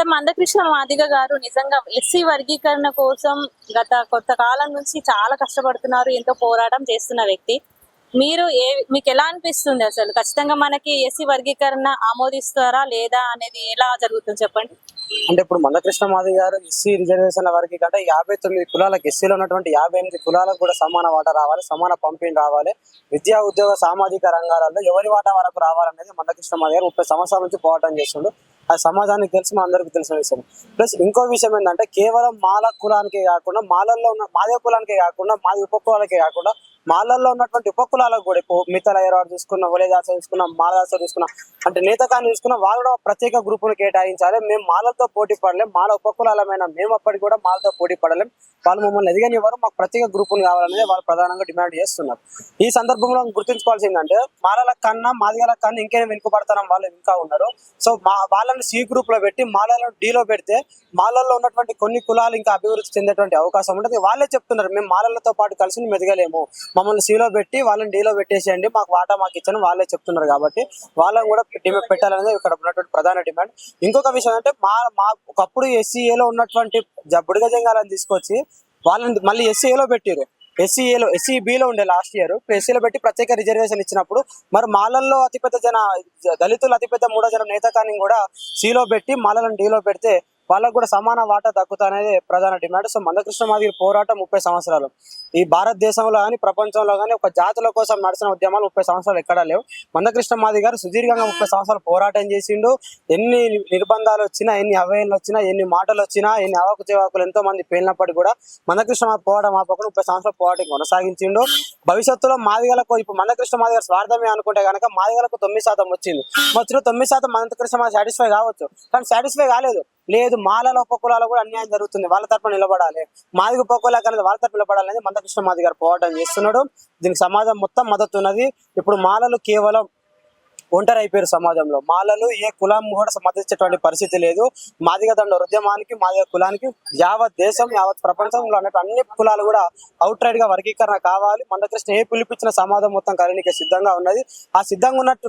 Sir Mandakrishna Madiga గారు నిజంగా SC వర్గీకరణ కోసం గత కొత్త కాలం నుంచి చాలా కష్టపడుతున్నారు ఎంతో పోరాటం చేస్తున్న వ్యక్తి. మీరు ఏ మీకు ఎలా అనిపిస్తుంది అసలు? ఖచ్చితంగా మనకి ఎస్సీ వర్గీకరణ ఆమోదిస్తారా లేదా అనేది ఎలా జరుగుతుంది చెప్పండి? అంటే ఇప్పుడు మందకృష్ణ మాది గారు ఎస్సీ రిజర్వేషన్ వరకు కంటే యాభై తొమ్మిది కులాలకు ఎస్సీలో ఉన్నటువంటి యాభై ఎనిమిది కులాలకు కూడా సమాన వాటా రావాలి సమాన పంపిణీ రావాలి. విద్యా ఉద్యోగ సామాజిక రంగాలలో ఎవరి వాటా వరకు రావాలనేది మందకృష్ణ మాదిగారు ముప్పై సంవత్సరాల నుంచి పోరాటం చేస్తుండు. అది సమాజానికి తెలుసు మా అందరికీ తెలిసిన విషయం. ప్లస్ ఇంకో విషయం ఏంటంటే కేవలం మాల కులానికే కాకుండా మాలల్లో ఉన్న మాదే కులానికే కాకుండా మాది ఉపకులాలకే కాకుండా మాలల్లో ఉన్నటువంటి ఉప కులాలకు కూడా ఇప్పుడు మిగతా అయ్యరాడు చూసుకున్న ఒలేదాస చూసుకున్న మాలదాస చూసుకున్న అంటే నేతకాన్ని చూసుకున్న వాళ్ళు కూడా ప్రత్యేక గ్రూపును కేటాయించాలి. మేము మాలతో పోటీ పడలేం. మాల ఉపకులాలమైన మేము అప్పటికి కూడా మాలతో పోటీ పడలేం. వాళ్ళు మమ్మల్ని ఎదిగనివ్వరు. మాకు ప్రత్యేక గ్రూపులు కావాలనేది వాళ్ళు ప్రధానంగా డిమాండ్ చేస్తున్నారు. ఈ సందర్భంలో గుర్తుంచుకోవాల్సింది ఏంటంటే మాలల కన్నా మాదిగల కన్నా ఇంకేం వెనుకబడతాం వాళ్ళు ఇంకా ఉన్నారు. సో మా వాళ్ళని సి గ్రూప్లో పెట్టి మాలలో డీలో పెడితే మాలల్లో ఉన్నటువంటి కొన్ని కులాలు ఇంకా అభివృద్ధి చెందేటువంటి అవకాశం ఉంటుంది. వాళ్ళే చెప్తున్నారు మేము మాలలతో పాటు కలిసి మెదగలేము మమ్మల్ని సిలో పెట్టి వాళ్ళని డీలో పెట్టేసేయండి. మాకు వాటా మాకు ఇచ్చాను వాళ్ళే చెప్తున్నారు కాబట్టి వాళ్ళని కూడా పెట్టాలనేది ఇక్కడ ఉన్నటువంటి ప్రధాన డిమాండ్. ఇంకొక విషయం అంటే మా మా ఒకప్పుడు ఎస్సీఏలో ఉన్నటువంటి జ- బుడగ జంగాలను తీసుకొచ్చి వాళ్ళని మళ్ళీ ఎస్సీఏలో పెట్టారు ఎస్సీఏలో ఎస్సీబీలో ఉండే లాస్ట్ ఇయర్ ఎస్సీలో పెట్టి ప్రత్యేక రిజర్వేషన్ ఇచ్చినప్పుడు మరి మాలల్లో అతిపెద్ద జన దళితులు అతిపెద్ద మూడో జన నేతకాన్ని కూడా సిలో పెట్టి మాలలను డీలో పెడితే వాళ్ళకు కూడా సమాన వాటా దక్కుతానేది ప్రధాన డిమాండ్. సో మందకృష్ణ మాదిరి పోరాటం ముప్పై సంవత్సరాలు. ఈ భారతదేశంలో కానీ ప్రపంచంలో కానీ ఒక జాతుల కోసం నడిచిన ఉద్యమాలు ముప్పై సంవత్సరాలు ఎక్కడా లేవు. మందకృష్ణ మాది గారు సుదీర్ఘంగా ముప్పై సంవత్సరాలు పోరాటం చేసిండు. ఎన్ని నిర్బంధాలు వచ్చినా ఎన్ని అవయలు వచ్చినా ఎన్ని మాటలు వచ్చినా ఎన్ని అవకు చేవాకులు ఎంతో మంది పేలినప్పటికీ కూడా మందకృష్ణ మాది పోరాటం ఆపకుండా ముప్పై సంవత్సరాల పోరాటం కొనసాగించిండు. భవిష్యత్తులో మాదిగలకు ఇప్పుడు మందకృష్ణ మాది గారు స్వార్థమే అనుకుంటే కనుక మాదిగలకు తొమ్మిది శాతం వచ్చింది. వచ్చిన తొమ్మిది శాతం మందకృష్ణ మాది సాటిస్ఫై కావచ్చు. కానీ సాటిస్ఫై కాలేదు. లేదు మాలల ఉపకులాలు కూడా అన్యాయం జరుగుతుంది. వాళ్ళ తరపున నిలబడాలి. మాదిగ ఉపకులాలకు అనేది వాళ్ళ తరపున నిలబడాలి అనేది మందకృష్ణ మాది గారు పోరాటం చేస్తున్నాడు. దీనికి సమాజం మొత్తం మద్దతు ఉన్నది. ఇప్పుడు మాలలు కేవలం ఒంటరి అయిపోయారు సమాజంలో. మాలలు ఏ కులం కూడా సమర్థించేటువంటి పరిస్థితి లేదు. మాదిగ దండ ఉద్యమానికి మాదిగ కులానికి యావత్ దేశం యావత్ ప్రపంచంలో ఉన్నట్టు అన్ని కులాలు కూడా అవుట్ రైడ్గా వర్గీకరణ కావాలి. మందకృష్ణ ఏ పిలిపించిన సమాజం మొత్తం కలినికి సిద్ధంగా ఉన్నది. ఆ సిద్ధంగా ఉన్నట్టు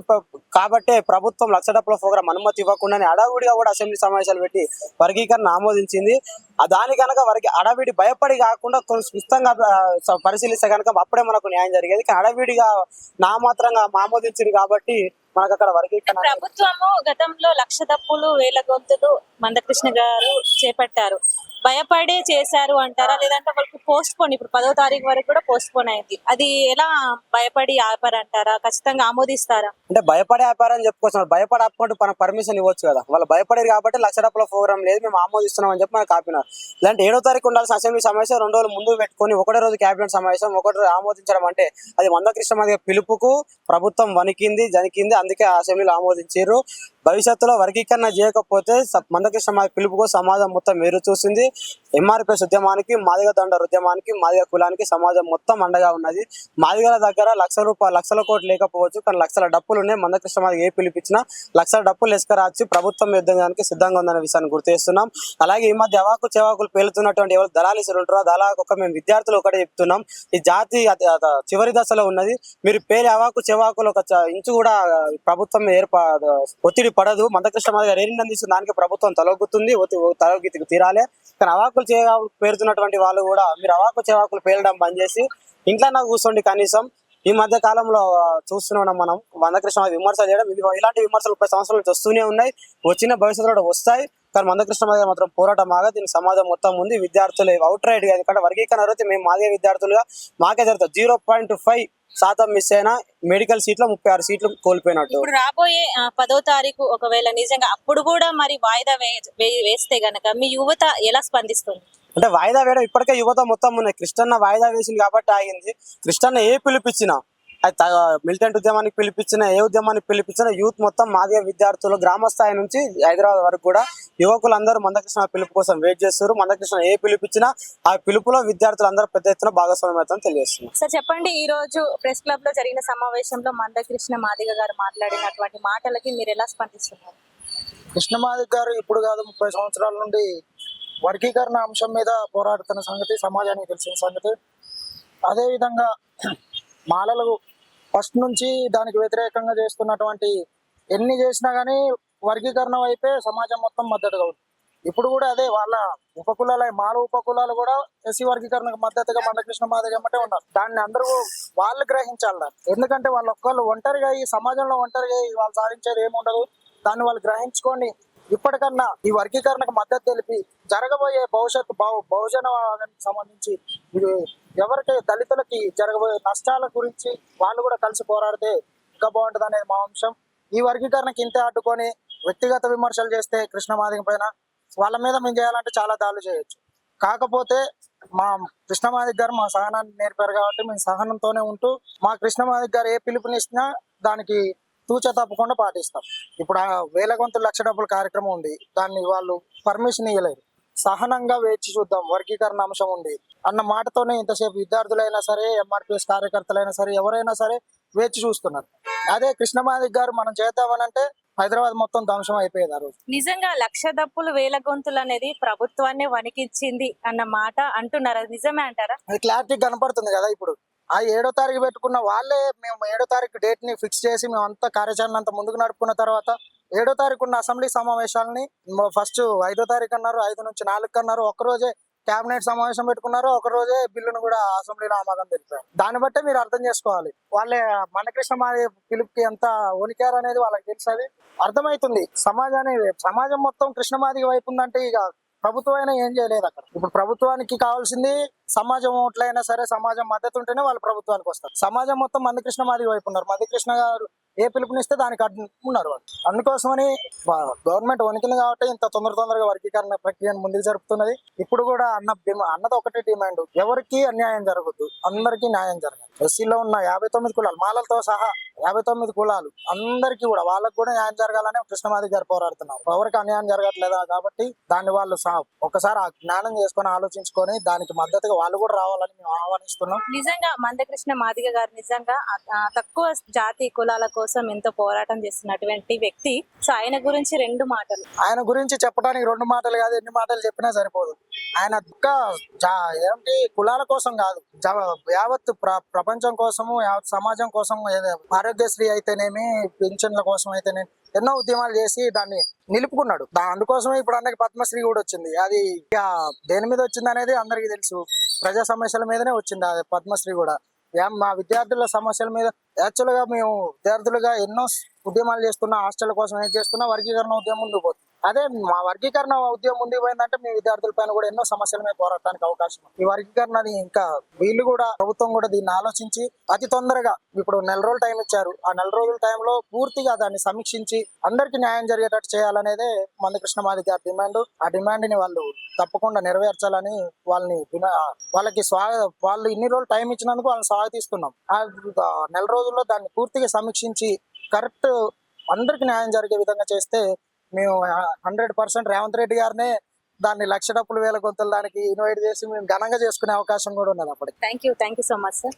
కాబట్టే ప్రభుత్వం లక్ష డబ్బుల ప్రోగ్రాం అనుమతి ఇవ్వకుండానే అడావుడిగా కూడా అసెంబ్లీ సమావేశాలు పెట్టి వర్గీకరణ ఆమోదించింది. ఆ దాని కనుక వారికి అడవిడి భయపడి కాకుండా కొంచెం స్పష్టంగా పరిశీలిస్తే కనుక అప్పుడే మనకు న్యాయం జరిగేది. కానీ అడవిడిగా నామాత్రంగా ఆమోదించింది కాబట్టి మనకు అక్కడ ప్రభుత్వము గతంలో లక్ష తప్పులు వేల గొంతులు మందకృష్ణ గారు చేపట్టారు. భయపడే చేశారు అంటారా? లేదంటే వాళ్ళకి పోస్ట్ పోన్ ఇప్పుడు పదో తారీఖు వరకు కూడా పోస్ట్ పోన్ అయింది. అది ఎలా భయపడి ఆపారంటారా ఖచ్చితంగా ఆమోదిస్తారా? అంటే భయపడే వ్యాపారం చెప్పుకోవచ్చు. భయపడి ఆపుకుంటూ మన పర్మిషన్ ఇవ్వచ్చు కదా. వాళ్ళు భయపడేది కాబట్టి లక్ష రూపాయల ప్రోగ్రామ్ లేదు మేము ఆమోదిస్తున్నాం అని చెప్పి మనకు ఆపినారు. ఇలాంటి ఏడో తారీఖు ఉండాల్సిన అసెంబ్లీ సమావేశం రెండు రోజులు ముందు పెట్టుకొని ఒకటే రోజు కేబినెట్ సమావేశం ఒకటి రోజు ఆమోదించడం అంటే అది మందకృష్ణ మాదిగ పిలుపుకు ప్రభుత్వం వణికింది జనికింది అందుకే ఆ అసెంబ్లీలో ఆమోదించారు. భవిష్యత్తులో వర్గీకరణ చేయకపోతే మందకృష్ణ మాది పిలుపుకు సమాజం మొత్తం ఎదురు చూసింది. ఎంఆర్పిఎస్ ఉద్యమానికి మాదిగ దండర్ ఉద్యమానికి మాదిగ కులానికి సమాజం మొత్తం అండగా ఉన్నది. మాదిగల దగ్గర లక్ష రూపాయలు లక్షల కోట్లు లేకపోవచ్చు కానీ లక్షల డప్పులు ఉన్నాయి. మందకృష్ణ మాది ఏ పిలిపించినా లక్షల డప్పులు ఎసుకరాచి ప్రభుత్వం యుద్ధానికి సిద్ధంగా ఉందనే విషయాన్ని గుర్తు చేస్తున్నాం. అలాగే ఈ మధ్య అవాకు చెవాకులు పేలుతున్నటువంటి ఎవరు దళాలీసులు ఉంటారో దళాకు ఒక మేము విద్యార్థులు ఒకటే చెప్తున్నాం. ఈ జాతి చివరి దశలో ఉన్నది. మీరు పేరు అవాకు చెవాకులు ఒక ఇంచు కూడా ప్రభుత్వం ఏర్పా ఒత్తిడి పడదు. మందకృష్ణ మాదిగ గారు ఏరిన తీసుకుని దానికి ప్రభుత్వం తలొగ్గుతుంది ఒత్తి- తీరాలే. కానీ అవాకులు చేవాకులు పేరుతున్నటువంటి వాళ్ళు కూడా మీరు అవాకు చేవాకులు పేలడం బంద్ చేసి ఇంట్లో కూర్చోండి కనీసం. ఈ మధ్య కాలంలో చూస్తున్నాం మనం మందకృష్ణ మాదిగ విమర్శ చేయడం. ఇది ఇలాంటి విమర్శలు ముప్పై సంవత్సరాల నుంచి వస్తూనే ఉన్నాయి. వచ్చిన భవిష్యత్తులో కూడా వస్తాయి. కానీ మందకృష్ణ మాదిగ మాత్రం పోరాటం ఆగా దీనికి సమాజం మొత్తం ఉంది. విద్యార్థులు అవుట్ రైట్ ఎందుకంటే వర్గీకరణ అయితే మేము మాదే విద్యార్థులుగా మాకే జరుగుతుంది. జీరో పాయింట్ ఫైవ్ శాతం మిస్ అయినా మెడికల్ సీట్లో ముప్పై ఆరు సీట్లు కోల్పోయినట్టు. ఇప్పుడు రాబోయే పదో తారీఖు ఒకవేళ నిజంగా అప్పుడు కూడా మరి వాయిదా వేస్తే గనక మీ యువత ఎలా స్పందిస్తుంది? అంటే వాయిదా వేయడం ఇప్పటికే యువత మొత్తం ఉన్నాయి. కృష్ణన్న వాయిదా వేసింది కాబట్టి ఆగింది. కృష్ణన్న ఏ పిలిపించినా మిలిటెంట్ ఉద్యమానికి పిలిపించిన ఏ ఉద్యమానికి పిలిపించిన యూత్ మొత్తం మాదిగ విద్యార్థులు గ్రామ స్థాయి నుంచి హైదరాబాద్ వరకు కూడా యువకులందరూ మందకృష్ణ పిలుపు కోసం వెయిట్ చేస్తారు మందకృష్ణ ఏ పిలిపించినా ఆ పిలుపులో విద్యార్థులు అందరూ పెద్ద ఎత్తున భాగస్వామ్యం అవుతారని తెలియజేస్తున్నారు. సార్ చెప్పండి ఈ రోజు ప్రెస్ క్లబ్లో జరిగిన సమావేశంలో మందకృష్ణ మాదిగ గారు మాట్లాడినటువంటి మాటలకి మీరు ఎలా స్పందిస్తున్నారు? కృష్ణమాదిక్ గారు ఇప్పుడు కాదు ముప్పై సంవత్సరాల నుండి వర్గీకరణ అంశం మీద పోరాడుతున్న సంగతి సమాజానికి తెలిసిన సంగతి. అదేవిధంగా మాలలు ఫస్ట్ నుంచి దానికి వ్యతిరేకంగా చేస్తున్నటువంటి ఎన్ని చేసినా కానీ వర్గీకరణ వైపే సమాజం మొత్తం మద్దతుగా ఉంది. ఇప్పుడు కూడా అదే వాళ్ళ ఉపకులాల మాల ఉపకులాలు కూడా ఎస్సీ వర్గీకరణకు మద్దతుగా మండకృష్ణ మాదిరి ఎమ్మటే ఉన్నారు. దాన్ని అందరూ వాళ్ళు గ్రహించాలి ఎందుకంటే వాళ్ళు ఒక్కళ్ళు ఒంటరిగా ఈ సమాజంలో ఒంటరిగా వాళ్ళు సాధించేది ఏముండదు. దాన్ని వాళ్ళు గ్రహించుకొని ఇప్పటికన్నా ఈ వర్గీకరణకు మద్దతు తెలిపి జరగబోయే భవిష్యత్తు బహు- బహుజన సంబంధించి ఇది ఎవరికి దళితులకి జరగబోయే నష్టాల గురించి వాళ్ళు కూడా కలిసి పోరాడితే ఇంకా బాగుంటుంది అనేది మా అంశం. ఈ వర్గీకరణకి ఇంతే అడ్డుకొని వ్యక్తిగత విమర్శలు చేస్తే కృష్ణమాదిగ పైన వాళ్ళ మీద మేము చేయాలంటే చాలా దాడులు చేయొచ్చు. కాకపోతే మా కృష్ణమాదిక్ గారు మా సహనాన్ని నేర్పారు కాబట్టి మేము సహనంతోనే ఉంటూ మా కృష్ణమాదిక్ గారు ఏ పిలుపునిచ్చినా దానికి తూచ తప్పకుండా పాటిస్తాం. ఇప్పుడు ఆ వేల గొంతు లక్ష డబ్బుల కార్యక్రమం ఉంది. దాన్ని వాళ్ళు పర్మిషన్ ఇవ్వలేరు సహనంగా వేచి చూద్దాం. వర్గీకరణ అంశం ఉంది. అన్న మాటతోనే ఇంతసేపు విద్యార్థులైనా సరే ఎంఆర్పిఎస్ కార్యకర్తలైనా సరే ఎవరైనా సరే వేచి చూస్తున్నారు. అదే కృష్ణమాదిక్ గారు మనం చేద్దామనంటే హైదరాబాద్ మొత్తం ధ్వంసం అయిపోయేది ఆ రోజు. నిజంగా లక్ష దప్పులు వేల గొంతులు అనేది ప్రభుత్వాన్ని వణికించింది అన్న మాట అంటున్నారు? అది నిజమే అంటారా? అది క్లారిటీ కనపడుతుంది కదా ఇప్పుడు. ఆ ఏడో తారీఖు పెట్టుకున్న వాళ్ళే మేము ఏడో తారీఖు డేట్ని ఫిక్స్ చేసి మేము అంతా కార్యాచరణ అంతా ముందుకు నడుపుకున్న తర్వాత ఏడో తారీఖు ఉన్న అసెంబ్లీ సమావేశాలని ఫస్ట్ ఐదో తారీఖు అన్నారు ఐదు నుంచి నాలుగు అన్నారు. ఒకరోజే కేబినెట్ సమావేశం పెట్టుకున్నారు ఒక రోజే బిల్లును కూడా అసెంబ్లీలో ఆమోదం తెలిపారు. దాన్ని బట్టే మీరు అర్థం చేసుకోవాలి. వాళ్ళే మనకృష్ణ మాది పిలుపుకి ఎంత ఒలికారు అనేది వాళ్ళకి తెలుసు అది. అర్థమవుతుంది. సమాజాన్ని సమాజం మొత్తం కృష్ణమాది వైపు ఉందంటే ఇక ప్రభుత్వం అయినా ఏం చేయలేదు అక్కడ. ఇప్పుడు ప్రభుత్వానికి కావాల్సింది సమాజం ఓట్లైనా సరే సమాజం మద్దతు ఉంటేనే వాళ్ళు ప్రభుత్వానికి వస్తారు. సమాజం మొత్తం మందకృష్ణ మాది వైపు ఉన్నారు. మందకృష్ణ గారు ఏ పిలుపునిస్తే దానికి అడ్డు ఉన్నారు వాళ్ళు. అందుకోసమని గవర్నమెంట్ వణికింది కాబట్టి ఇంత తొందర తొందరగా వర్గీకరణ ప్రక్రియను ముందుకు జరుపుతున్నది. ఇప్పుడు కూడా అన్న అన్నది ఒకటే డిమాండ్. ఎవరికి అన్యాయం జరగద్దు. అందరికీ న్యాయం జరగాలి. ఎస్సీలో ఉన్న యాభై తొమ్మిది కులాలు మాలలతో సహా యాభై తొమ్మిది కులాలు అందరికీ కూడా వాళ్ళకు కూడా న్యాయం జరగాలని కృష్ణమాది గారు పోరాడుతున్నారు. ఎవరికి అన్యాయం జరగట్లేదా కాబట్టి దాన్ని వాళ్ళు ఒకసారి ఆ జ్ఞానం చేసుకొని ఆలోచించుకొని దానికి మద్దతుగా వాళ్ళు కూడా రావాలని మేము ఆహ్వానిస్తున్నాం. నిజంగా మందకృష్ణ మాదిగ గారు నిజంగా తక్కువ జాతి కులాల కోసం ఎంతో పోరాటం చేస్తున్నటువంటి వ్యక్తి. సో ఆయన గురించి రెండు మాటలు. ఆయన గురించి చెప్పడానికి రెండు మాటలు కాదు ఎన్ని మాటలు చెప్పినా సరిపోదు. ఆయన ఏంటి కులాల కోసం కాదు యావత్ ప్ర- ప్రపంచం కోసము యావత్ సమాజం కోసం ఆరోగ్యశ్రీ అయితేనేమి పెన్షన్ల కోసం అయితేనేమి ఎన్నో ఉద్యమాలు చేసి దాన్ని నిలుపుకున్నాడు. దా అందుకోసమే ఇప్పుడు అందరికి పద్మశ్రీ కూడా వచ్చింది. అది ఇక దేని మీద వచ్చింది అనేది అందరికీ తెలుసు. ప్రజా సమస్యల మీదనే వచ్చింది అది పద్మశ్రీ కూడా. మా విద్యార్థుల సమస్యల మీద యాక్చువల్గా మేము విద్యార్థులుగా ఎన్నో ఉద్యమాలు చేస్తున్నా హాస్టల్ కోసం ఏం చేస్తున్నా వర్గీకరణ ఉద్యమం ఉండిపోతుంది అదే మా వర్గీకరణ ఉద్యమం ముందుకు పోయిందంటే మీ విద్యార్థుల పైన కూడా ఎన్నో సమస్యల మీద పోరాటానికి అవకాశం. ఈ వర్గీకరణని ఇంకా వీళ్ళు కూడా ప్రభుత్వం కూడా దీన్ని ఆలోచించి అతి తొందరగా ఇప్పుడు నెల రోజులు టైం ఇచ్చారు. ఆ నెల రోజుల టైంలో పూర్తిగా దాన్ని సమీక్షించి అందరికి న్యాయం జరిగేటట్టు చేయాలనేదే మందకృష్ణ మాది గారి డిమాండ్. ఆ డిమాండ్ని వాళ్ళు తప్పకుండా నెరవేర్చాలని వాళ్ళని వాళ్ళకి స్వా వాళ్ళు ఇన్ని రోజులు టైం ఇచ్చినందుకు వాళ్ళని స్వాగతిస్తున్నాం. ఆ నెల రోజుల్లో దాన్ని పూర్తిగా సమీక్షించి కరెక్ట్ అందరికి న్యాయం జరిగే విధంగా చేస్తే మేము హండ్రెడ్ పర్సెంట్ రేవంత్ రెడ్డి గారినే దాన్ని లక్ష డప్పులు వేల గొంతుల దానికి ఇన్వైట్ చేసి మేము ఘనంగా చేసుకునే అవకాశం కూడా ఉన్నది అప్పటికి. Thank you thank you so much sir